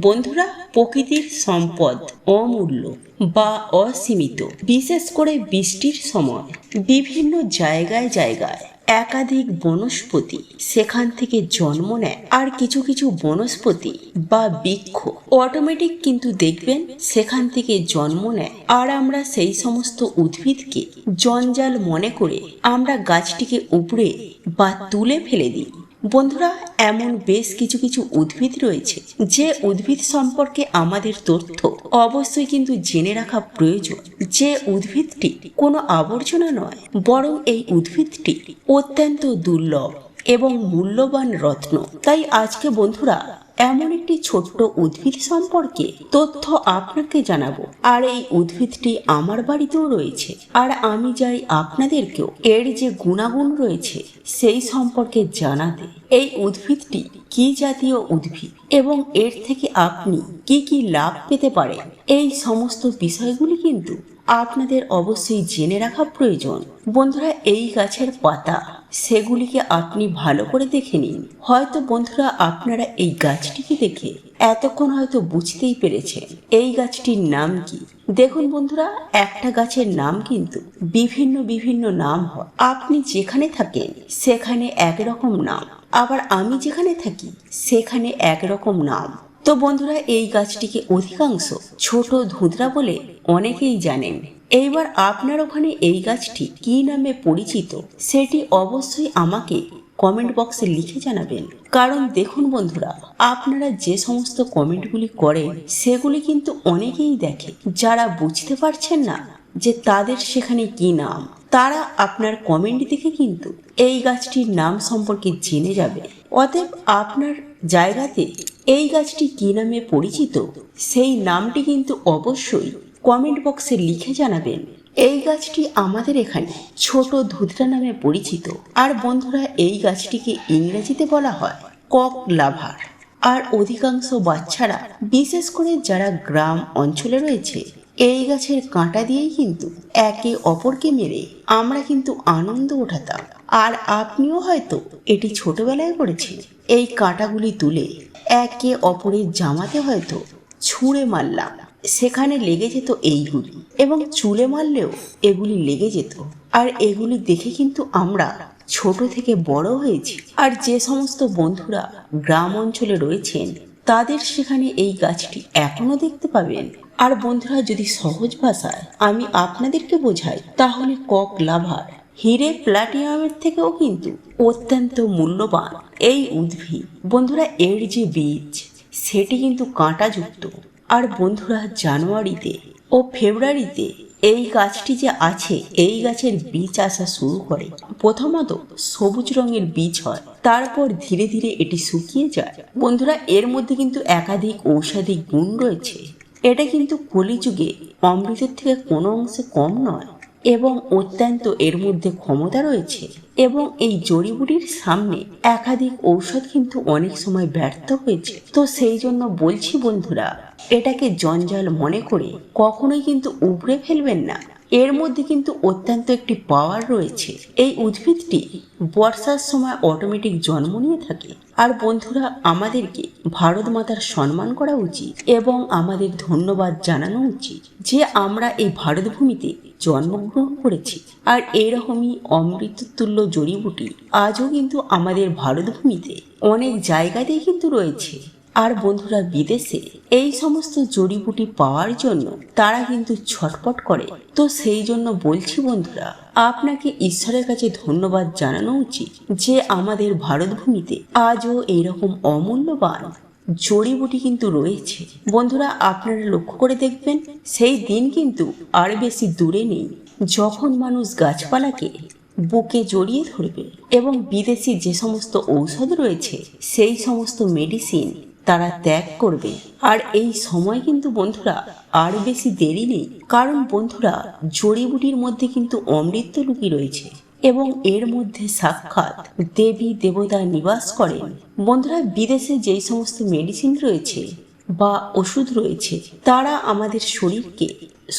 বন্ধুরা, প্রকৃতির সম্পদ অমূল্য বা অসীমিত, বিশেষ করে বৃষ্টির সময়। বিভিন্ন জায়গায় জায়গায় একাধিক বনস্পতি সেখান থেকে জন্ম নেয়। আর কিছু কিছু বনস্পতি বা বৃক্ষ অটোমেটিক কিন্তু দেখবেন সেখান থেকে জন্ম নেয়। আর আমরা সেই সমস্ত উদ্ভিদকে জঞ্জাল মনে করে আমরা গাছটিকে উপড়ে বা তুলে ফেলে দিই। বন্ধুরা, এমন বেশ কিছু কিছু উদ্ভিদ রয়েছে যে উদ্ভিদ সম্পর্কে আমাদের তথ্য অবশ্যই কিন্তু জেনে রাখা প্রয়োজন। যে উদ্ভিদটি কোনো আবর্জনা নয়, বরং এই উদ্ভিদটি অত্যন্ত দুর্লভ এবং মূল্যবান রত্ন। তাই আজকে বন্ধুরা এমন একটি ছোট্ট উদ্ভিদ সম্পর্কে তথ্য আপনাকে জানাব। আর এই উদ্ভিদটি আমার বাড়িতেও রয়েছে। আর আমি চাই আপনাদেরকেও এর যে গুণাগুণ রয়েছে সেই সম্পর্কে জানাতে এই উদ্ভিদটি কি জাতীয় উদ্ভিদ এবং এর থেকে আপনি কি কি লাভ পেতে পারেন, এই সমস্ত বিষয়গুলি কিন্তু আপনাদের অবশ্যই জেনে রাখা প্রয়োজন। বন্ধুরা, এই গাছের পাতা সেগুলিকে আপনি ভালো করে দেখে নিন। হয়তো বন্ধুরা আপনারা এই গাছটিকে দেখে এতক্ষণ হয়তো বুঝতেই পেরেছেন এই গাছটির নাম কি। দেখুন বন্ধুরা, একটা গাছের নাম কিন্তু বিভিন্ন বিভিন্ন নাম হয়। আপনি যেখানে থাকেন, সেখানে একরকম নাম। আবার আমি যেখানে থাকি, সেখানে একরকম নাম। তো বন্ধুরা, এই গাছটিকে অধিকাংশ ছোট ধুতরা বলে অনেকেই জানেন। এইবার আপনার ওখানে এই গাছটি কী নামে পরিচিত সেটি অবশ্যই আমাকে কমেন্ট বক্সে লিখে জানাবেন। কারণ দেখুন বন্ধুরা, আপনারা যে সমস্ত কমেন্টগুলি করেন, সেগুলি কিন্তু অনেকেই দেখে। যারা বুঝতে পারছেন না যে তাদের সেখানে কি নাম, তারা আপনার কমেন্ট দেখে কিন্তু এই গাছটির নাম সম্পর্কে জেনে যাবে। অতএব আপনার জায়গাতে এই গাছটি কি নামে পরিচিত, সেই নামটি কিন্তু অবশ্যই কমেন্ট বক্সে লিখে জানাবেন, এই গাছটি আমাদের এখানে ছোট ধুতরা নামে পরিচিত। আর বন্ধুরা, এই গাছটিকে ইংরেজিতে বলা হয় কক লাভার। আর অধিকাংশ বাচ্চারা, বিশেষ করে যারা গ্রাম অঞ্চলে রয়েছে, এই গাছের কাঁটা দিয়েই কিন্তু একে অপরকে মেরে আমরা কিন্তু আনন্দ ওঠাতাম আর আপনিও হয়তো এটি ছোটবেলায় করেছেন। এই কাঁটাগুলি তুলে একে অপরের জামাতে হয়তো ছুঁড়ে মারলাম। সেখানে লেগে যেত এইগুলি এবং চুলে মারলেও এগুলি লেগে যেত। আর এগুলি দেখে কিন্তু আমরা ছোট থেকে বড় হয়েছি। আর যে সমস্ত বন্ধুরা গ্রাম অঞ্চলে রয়েছেন, তাদের সেখানে এই গাছটি এখনও দেখতে পাবেন। আর বন্ধুরা, যদি সহজ ভাষায় আমি আপনাদেরকে বোঝাই, তাহলে কক লাভার হিরে প্লাটিনামের থেকেও কিন্তু অত্যন্ত মূল্যবান এই উদ্ভিদ। বন্ধুরা, এর যে বীজ, সেটি কিন্তু কাঁটাযুক্ত। আর বন্ধুরা, জানুয়ারিতে ও ফেব্রুয়ারিতে এই গাছটি যে আছে, এই গাছের বীজ আসা শুরু করে। প্রথমত সবুজ রঙের বীজ হয়, তারপর ধীরে ধীরে এটি শুকিয়ে যায়। বন্ধুরা, এর মধ্যে কিন্তু একাধিক ঔষধি গুণ রয়েছে। এটা কিন্তু কলিযুগে অমৃতের থেকে কোনো অংশে কম নয়। এবং অত্যন্ত এর মধ্যে ক্ষমতা রয়েছে এবং এই জড়িবুটির সামনে একাধিক ঔষধ কিন্তু অনেক সময় ব্যর্থ হয়েছে। তো সেই জন্য বলছি বন্ধুরা, এটাকে জঞ্জাল মনে করে কখনোই কিন্তু উপড়ে ফেলবেন না। এর মধ্যে কিন্তু অত্যন্ত একটি পাওয়ার রয়েছে। এই উদ্ভিদটি বর্ষার সময় অটোমেটিক জন্ম নিয়ে থাকে। আর বন্ধুরা, আমাদেরকে ভারত মাতার সম্মান করা উচিত এবং আমাদের ধন্যবাদ জানানো উচিত যে আমরা এই ভারত ভূমিতে জন্মগ্রহণ করেছি। আর এরকমই অমৃততুল্য জড়িবুটি আজও কিন্তু আমাদের ভারত ভূমিতে অনেক জায়গাতেই কিন্তু রয়েছে। আর বন্ধুরা বিদেশে এই সমস্ত জড়িবুটি পাওয়ার জন্য তারা কিন্তু ছটপট করে। তো সেই জন্য বলছি বন্ধুরা, আপনাকে ঈশ্বরের কাছে ধন্যবাদ জানানো উচিত যে আমাদের ভারত ভূমিতে আজও এইরকম অমূল্যবান জড়িবুটি কিন্তু রয়েছে। বন্ধুরা, আপনারা লক্ষ্য করে দেখবেন, সেই দিন কিন্তু আর বেশি দূরে নেই। যখন মানুষ গাছপালাকে বুকে জড়িয়ে ধরবে এবং বিদেশি যে সমস্ত ঔষধ রয়েছে, সেই সমস্ত মেডিসিন তারা ত্যাগ করবে। আর এই সময় কিন্তু বন্ধুরা আর বেশি দেরি নেই, কারণ বন্ধুরা জড়িবুটির মধ্যে কিন্তু অমৃত লুকিয়ে রয়েছে এবং এর মধ্যে সাক্ষাৎ দেবী দেবতা নিবাস করেন। বন্ধুরা, বিদেশে যেই সমস্ত মেডিসিন রয়েছে বা ওষুধ রয়েছে, তারা আমাদের শরীরকে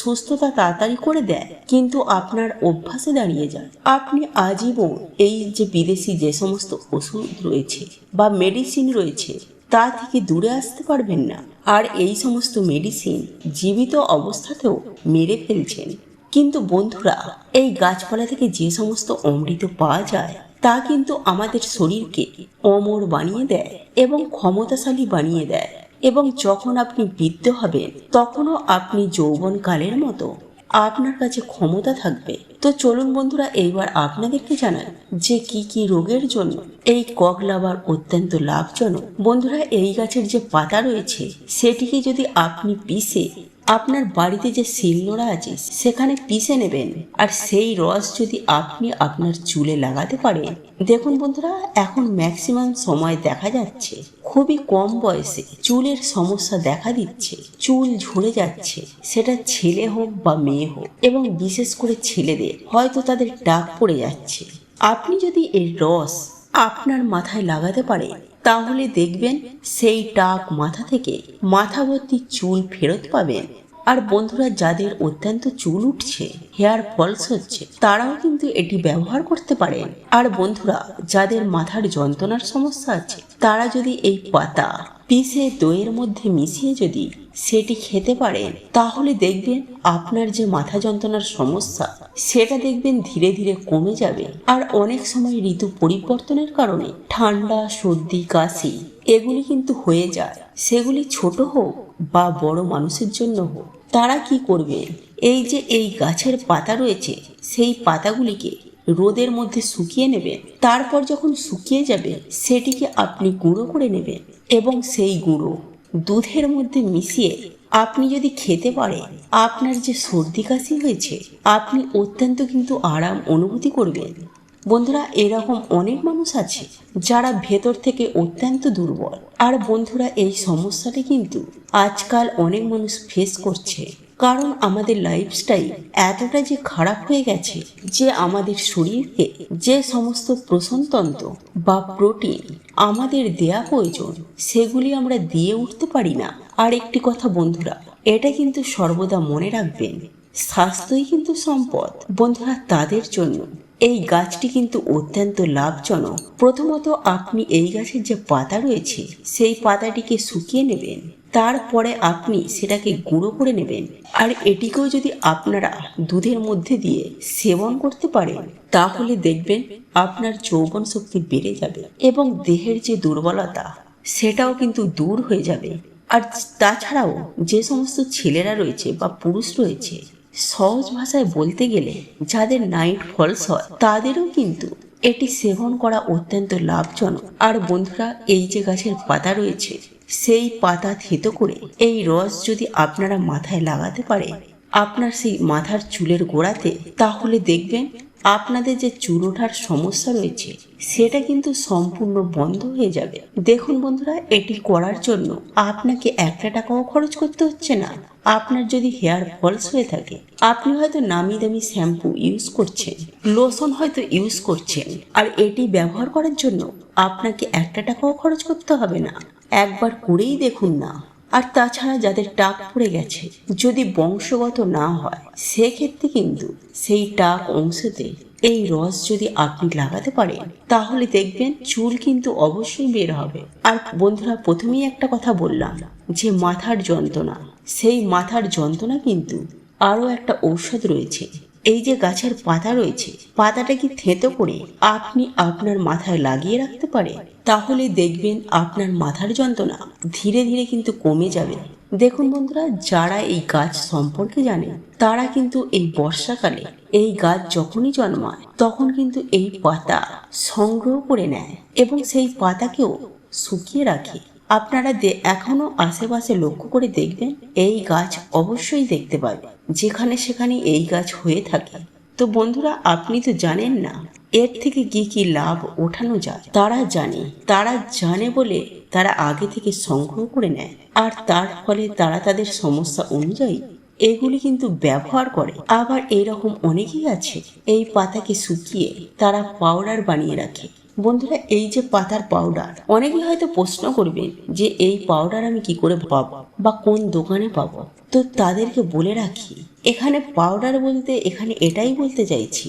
সুস্থতা তাড়াতাড়ি করে দেয়। কিন্তু আপনার অভ্যাসে দাঁড়িয়ে যায় আপনি আজীবন এই যে বিদেশি যে সমস্ত ওষুধ রয়েছে বা মেডিসিন রয়েছে তা থেকে দূরে আসতে পারবেন না। আর এই সমস্ত মেডিসিন জীবিত অবস্থাতেও মেরে ফেলছেন। কিন্তু বন্ধুরা, এই গাছপালা থেকে যে সমস্ত অমৃত পাওয়া যায়, তা কিন্তু আমাদের শরীরকে অমর বানিয়ে দেয় এবং ক্ষমতাশালী বানিয়ে দেয়। এবং যখন আপনি বৃদ্ধ হবেন, তখনও আপনি যৌবনকালের মতো আপনার কাছে ক্ষমতা থাকবে। তো চলুন বন্ধুরা, এইবার আপনাদেরকে জানাই যে কি কি রোগের জন্য এই কক লাভার অত্যন্ত লাভজনক। বন্ধুরা, এই গাছের যে পাতা রয়েছে, সেটিকে যদি আপনি পিষে আপনার বাড়িতে যে শিলনোড়া আছে, সেখানে পিষে নেবেন। আর সেই রস যদি আপনি আপনার চুলে লাগাতে পারেন, দেখুন বন্ধুরা, এখন ম্যাক্সিমাম সময় দেখা যাচ্ছে। খুবই কম বয়সে চুলের সমস্যা দেখা দিচ্ছে। চুল ঝরে যাচ্ছে। সেটা ছেলে হোক বা মেয়ে হোক, এবং বিশেষ করে ছেলেদের, হয়তো তাদের ডাক পড়ে যাচ্ছে। আপনি যদি এর রস আপনার মাথায় লাগাতে পারেন তাহলে দেখবেন সেই টাক মাথা থেকে মাথা ভর্তি চুল ফেরত পাবেন। আর বন্ধুরা, যাদের অত্যন্ত চুল উঠছে, হেয়ার ফলস হচ্ছে, তারাও কিন্তু এটি ব্যবহার করতে পারেন। আর বন্ধুরা, যাদের মাথার যন্ত্রণার সমস্যা আছে, তারা যদি এই পাতা পিষে দইয়ের মধ্যে মিশিয়ে যদি সেটি খেতে পারেন তাহলে দেখবেন আপনার যে মাথা যন্ত্রণার সমস্যা, সেটা দেখবেন ধীরে ধীরে কমে যাবে। আর অনেক সময় ঋতু পরিবর্তনের কারণে ঠান্ডা, সর্দি, কাশি, এগুলি কিন্তু হয়ে যায়। সেগুলি ছোট হোক বা বড় মানুষের জন্য হোক, তারা কি করবে? এই যে এই গাছের পাতা রয়েছে, সেই পাতাগুলিকে রোদের মধ্যে শুকিয়ে নেবেন। তারপর যখন শুকিয়ে যাবে, সেটিকে আপনি গুঁড়ো করে নেবেন এবং সেই গুঁড়ো দুধের মধ্যে মিশিয়ে আপনি যদি খেতে পারেন, আপনার যে সর্দি কাশি হয়েছে, আপনি অত্যন্ত কিন্তু আরাম অনুভূতি করবেন। বন্ধুরা, এরকম অনেক মানুষ আছে যারা ভেতর থেকে অত্যন্ত দুর্বল। আর বন্ধুরা, এই সমস্যাটি কিন্তু আজকাল অনেক মানুষ ফেস করছে। কারণ আমাদের লাইফস্টাইল এতটা যে খারাপ হয়ে গেছে যে আমাদের শরীরকে যে সমস্ত পোষণতন্ত্র বা প্রোটিন আমাদের দেয়া প্রয়োজন, সেগুলি আমরা দিয়ে উঠতে পারি না। আর একটি কথা বন্ধুরা, এটা কিন্তু সর্বদা মনে রাখবেন, স্বাস্থ্যই কিন্তু সম্পদ। বন্ধুরা, তাদের জন্য এই গাছটি কিন্তু অত্যন্ত লাভজনক। প্রথমত আপনি এই গাছের যে পাতা রয়েছে, সেই পাতাটিকে শুকিয়ে নেবেন। তারপরে আপনি সেটাকে গুঁড়ো করে নেবেন। আর এটিকেও যদি আপনারা দুধের মধ্যে দিয়ে সেবন করতে পারেন, তাহলে দেখবেন আপনার যৌবন শক্তি বেড়ে যাবে এবং দেহের যে দুর্বলতা, সেটাও কিন্তু দূর হয়ে যাবে। আর তাছাড়াও যে সমস্ত ছেলেরা রয়েছে বা পুরুষ রয়েছে, সহজ ভাষায় বলতে গেলে যাদের নাইট ফলস হয়, তাদেরও কিন্তু এটি সেবন করা অত্যন্ত লাভজনক। আর বন্ধুরা, এই যে গাছের পাতা রয়েছে সেই পাতা থেতো করে এই রস যদি আপনারা মাথায় লাগাতে পারে, আপনার সেই মাথার চুলের গোড়াতে, তাহলে দেখবেন আপনাদের যে চুল ওঠার সমস্যা রয়েছে, সেটা কিন্তু সম্পূর্ণ বন্ধ হয়ে যাবে। দেখুন বন্ধুরা, এটি করার জন্য আপনাকে একটা টাকাও খরচ করতে হচ্ছে না। আপনার যদি হেয়ার ফলস হয়ে থাকে, আপনি হয়তো নামি দামি শ্যাম্পু ইউজ করছেন, লোশন হয়তো ইউজ করছেন, আর এটি ব্যবহার করার জন্য আপনাকে একটা টাকাও খরচ করতে হবে না। একবার করেই দেখুন না। আর তাছাড়া যাদের টাক পড়ে গেছে, যদি বংশগত না হয়, সেক্ষেত্রে কিন্তু সেই টাক অংশতে এই রস যদি আপনি লাগাতে পারেন, তাহলে দেখবেন চুল কিন্তু অবশ্যই বের হবে। আর বন্ধুরা, প্রথমেই একটা কথা বললাম যে মাথার যন্ত্রণা। সেই মাথার যন্ত্রণা কিন্তু আরও একটা ঔষধ রয়েছে এই যে গাছের পাতা রয়েছে, পাতাটা কি থেতো করে আপনি আপনার মাথায় লাগিয়ে রাখতে পারেন তাহলে দেখবেন আপনার মাথার যন্ত্রণা ধীরে ধীরে কিন্তু কমে যাবে। দেখুন বন্ধুরা, যারা এই গাছ সম্পর্কে জানে, তারা কিন্তু এই বর্ষাকালে এই গাছ যখনই জন্মায়, তখন কিন্তু এই পাতা সংগ্রহ করে নেয় এবং সেই পাতাকেও শুকিয়ে রাখে। আপনারা এখনও আশেপাশে লক্ষ্য করে দেখবেন, এই গাছ অবশ্যই দেখতে পাবে। যেখানে সেখানে এই গাছ হয়ে থাকে। তো বন্ধুরা, আপনি তো জানেন না, এর থেকে কি কি লাভ ওঠানো যায়? তারা জানে। তারা জানে বলে তারা আগে থেকে সংগ্রহ করে নেয়। আর তার ফলে তারা তাদের সমস্যা অনুযায়ী এগুলি কিন্তু ব্যবহার করে। আবার এরকম অনেকেই আছে, এই পাতাকে শুকিয়ে তারা পাউডার বানিয়ে রাখে। বন্ধুরা, এই যে পাতার পাউডার অনেকেই হয়তো প্রশ্ন করবেন যে এই পাউডার আমি কি করে পাবো বা কোন দোকানে পাবো? তো তাদেরকে বলে রাখি, এখানে পাউডার বলতে, এখানে এটাই বলতে চাইছি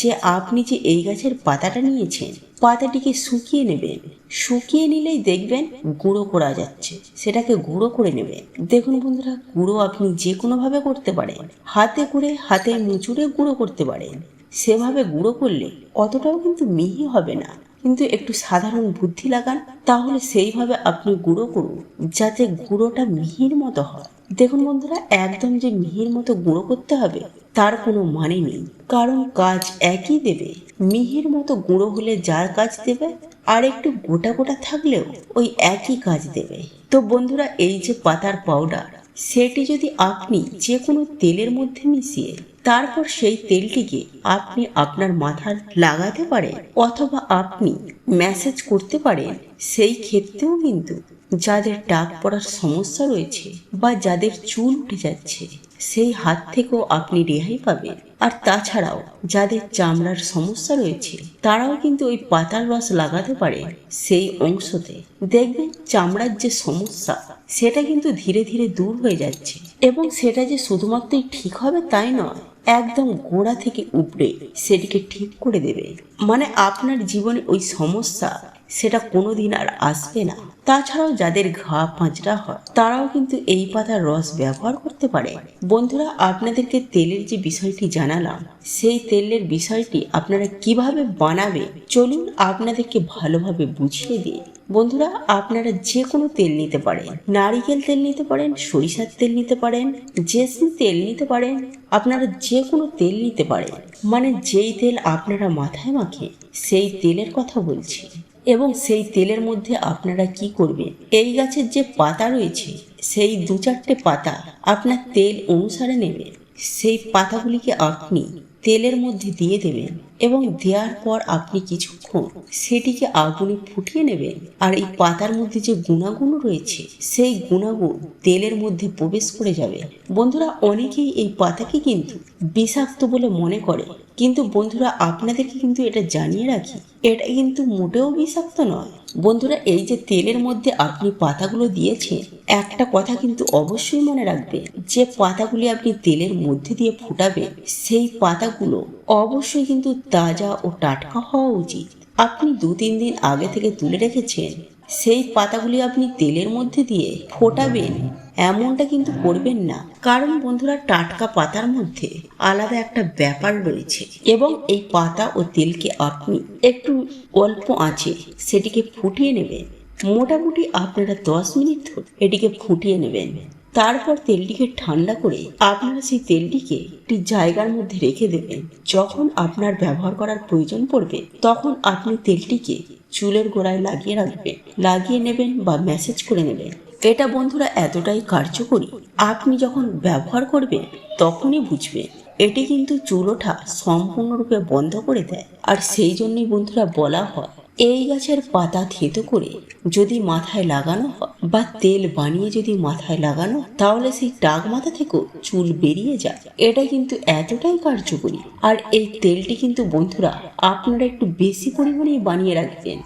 যে আপনি যে এই গাছের পাতাটা নিয়েছেন, পাতাটিকে শুকিয়ে নেবেন। শুকিয়ে নিলেই দেখবেন গুঁড়ো করা যাচ্ছে, সেটাকে গুঁড়ো করে নেবেন। দেখুন বন্ধুরা, গুঁড়ো আপনি যে কোনোভাবে করতে পারেন, হাতে করে হাতে মুচুরে গুঁড়ো করতে পারেন। সেভাবে গুঁড়ো করলে অতটাও কিন্তু মিহি হবে না। কিন্তু একটু সাধারণ বুদ্ধি লাগান, তাহলে সেইভাবে আপনি গুঁড়ো করুন, যাতে গুঁড়োটা মিহির মতো হয়। দেখুন বন্ধুরা, একদম যে মিহির মতো গুঁড়ো করতে হবে, তার কোনো মানে নেই। কারণ কাজ একই দেবে, মিহির মতো গুঁড়ো হলে যার কাজ দেবে, আর একটু গোটা গোটা থাকলেও ওই একই কাজ দেবে। তো বন্ধুরা, এই যে পাতার পাউডার সেটি যদি আপনি যে কোনো তেলের মধ্যে মিশিয়ে তারপর সেই তেলটিকে আপনি আপনার মাথার লাগাতে পারেন অথবা আপনি ম্যাসেজ করতে পারেন সেই ক্ষেত্রেও কিন্তু যাদের ডাক পড়ার সমস্যা রয়েছে বা যাদের চুল উঠে যাচ্ছে সেই হাত থেকেও আপনি রেহাই পাবেন। আর তাছাড়াও, যাদের চামড়ার সমস্যা রয়েছে, তারাও কিন্তু ওই পাতার রস লাগাতে পারে। সেই অংশতে দেখবেন চামড়ার যে সমস্যা, সেটা কিন্তু ধীরে ধীরে দূর হয়ে যাচ্ছে। এবং সেটা যে শুধুমাত্রই ঠিক হবে তাই নয়, একদম গোড়া থেকে উপড়ে সেটিকে ঠিক করে দেবে। মানে আপনার জীবনে ওই সমস্যা, সেটা কোনোদিন আর আসবে না। তাছাড়াও যাদের ঘা পাঁচড়া হয়, তারাও কিন্তু এই পাতার রস ব্যবহার করতে পারে। বন্ধুরা, আপনাদেরকে তেলের যে বিষয়টি জানালাম, সেই তেলের বিষয়টি আপনারা কীভাবে বানাবে, চলুন আপনাদেরকে ভালোভাবে বুঝিয়ে দিই। বন্ধুরা, আপনারা যে কোনো তেল নিতে পারেন। নারিকেল তেল নিতে পারেন, সরিষার তেল নিতে পারেন জেসমিন তেল নিতে পারেন, আপনারা যে কোনো তেল নিতে পারেন। মানে যেই তেল আপনারা মাথায় মাখে, সেই তেলের কথা বলছি। এবং সেই তেলের মধ্যে আপনারা কি করবেন? এই গাছের যে পাতা রয়েছে, সেই দু চারটে পাতা আপনার তেল অনুসারে নেবেন। সেই পাতাগুলিকে আপনি তেলের মধ্যে দিয়ে দেবেন এবং দেওয়ার পর আপনি কিছুক্ষণ সেটিকে আগুনে ফুটিয়ে নেবেন। আর এই পাতার মধ্যে যে গুণাগুণ রয়েছে, সেই গুণাগুণ তেলের মধ্যে প্রবেশ করে যাবে। বন্ধুরা, অনেকেই এই পাতাকে কিন্তু বিষাক্ত বলে মনে করে। কিন্তু বন্ধুরা, আপনাদেরকে কিন্তু এটা জানিয়ে রাখি, এটা কিন্তু মোটেও বিষাক্ত নয়। বন্ধুরা, এই যে তেলের মধ্যে আপনি পাতাগুলো দিয়েছেন, একটা কথা কিন্তু অবশ্যই মনে রাখবে, যে পাতাগুলি আপনি তেলের মধ্যে দিয়ে ফুটাবেন, সেই পাতাগুলো অবশ্যই কিন্তু তাজা ও টাটকা হওয়া উচিত। আপনি দু তিন দিন আগে থেকে তুলে রেখেছেন সেই পাতাগুলি আপনি তেলের মধ্যে দিয়ে ফোটাবেন, এমনটা কিন্তু করবেন না। কারণ বন্ধুরা, টাটকা পাতার মধ্যে আলাদা একটা ব্যাপার রয়েছে এবং এই পাতা ও তেলকে আপনি একটু অল্প আঁচে সেটিকে ফুটিয়ে নেবেন। মোটামুটি আপনারা দশ মিনিট ধরে এটিকে ফুটিয়ে নেবেন। তারপর তেলটিকে ঠান্ডা করে আপনারা সেই তেলটিকে একটি জায়গার মধ্যে রেখে দেবেন। যখন আপনার ব্যবহার করার প্রয়োজন পড়বে, তখন আপনি তেলটিকে চুলের গোড়ায় লাগিয়ে রাখবেন লাগিয়ে নেবেন বা মেসেজ করে নেবেন। এটা বন্ধুরা এতটাই কার্যকরী। আপনি যখন ব্যবহার করবেন, তখনই বুঝবেন এটি কিন্তু চুল ওঠা সম্পূর্ণরূপে বন্ধ করে দেয়। আর সেই জন্যই বন্ধুরা বলা হয় এই গাছের পাতা থেতো করে যদি মাথায় লাগানো হয় বা তেল বানিয়ে যদি মাথায় লাগানো তাহলে সেই টাক মাথা থেকেও চুল বেরিয়ে যায়। এটা কিন্তু এতটাই কার্যকরী। আর এই তেলটি কিন্তু বন্ধুরা, আপনারা একটু বেশি পরিমাণে বানিয়ে রাখবেন।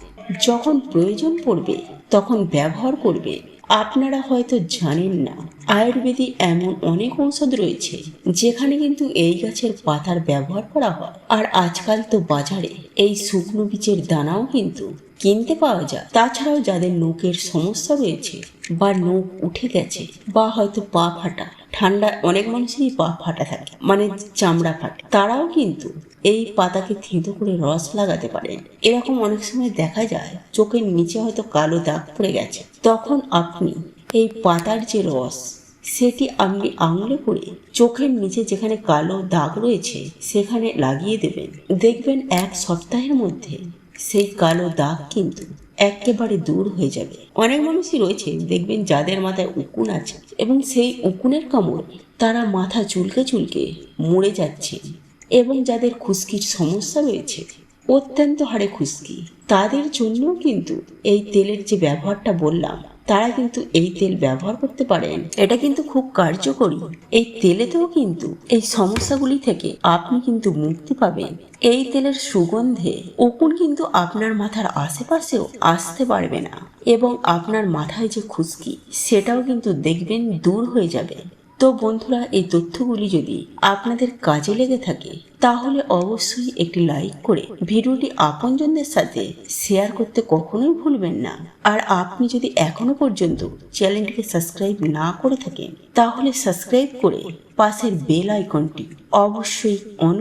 যখন প্রয়োজন পড়বে, তখন ব্যবহার করবে। আপনারা হয়তো জানেন না, আয়ুর্বেদে এমন অনেক ঔষধ রয়েছে, যেখানে কিন্তু এই গাছের পাতার ব্যবহার করা হয়। আর আজকাল তো বাজারে এই শুকনো বীজের দানাও কিন্তু কিনতে পাওয়া যায়। তাছাড়াও যাদের নখের সমস্যা রয়েছে বা নখ উঠে গেছে বা হয়তো পা ফাটা ঠান্ডা অনেক মানুষেরই পা ফাটা থাকে মানে চামড়া ফাটে। তারাও কিন্তু এই পাতাকে থেঁতো করে রস লাগাতে পারেন। এরকম অনেক সময় দেখা যায়, চোখের নিচে হয়তো কালো দাগ পড়ে গেছে। তখন আপনি এই পাতার যে রস, সেটি আপনি আঙুলে করে চোখের নিচে যেখানে কালো দাগ রয়েছে, সেখানে লাগিয়ে দেবেন। দেখবেন এক সপ্তাহের মধ্যে সেই কালো দাগ কিন্তু একেবারে দূর হয়ে যাবে। অনেক মানুষই রয়েছে, দেখবেন যাদের মাথায় উকুন আছে এবং সেই উকুনের কামড় তারা মাথা চুলকে চুলকে মরে যাচ্ছে এবং যাদের খুশকির সমস্যা রয়েছে, অত্যন্ত হারে খুশকি, তাদের জন্যও কিন্তু এই তেলের যে ব্যবহারটা বললাম তারা কিন্তু এই তেল ব্যবহার করতে পারেন। এটা কিন্তু খুব কার্যকরী। এই তেলেতেও কিন্তু এই সমস্যাগুলি থেকে আপনি কিন্তু মুক্তি পাবেন। এই তেলের সুগন্ধে উকুন কিন্তু আপনার মাথার আশেপাশেও আসতে পারবে না। এবং আপনার মাথায় যে খুশকি, সেটাও কিন্তু দেখবেন দূর হয়ে যাবে। তো বন্ধুরা, এই তথ্যগুলি যদি আপনাদের কাজে লেগে থাকে, তাহলে অবশ্যই একটি লাইক করে ভিডিওটি আপনজনদের সাথে শেয়ার করতে কখনোই ভুলবেন না। আর আপনি যদি এখনও পর্যন্ত চ্যানেলটিকে সাবস্ক্রাইব না করে থাকেন, তাহলে সাবস্ক্রাইব করে পাশের বেল আইকনটি অবশ্যই অন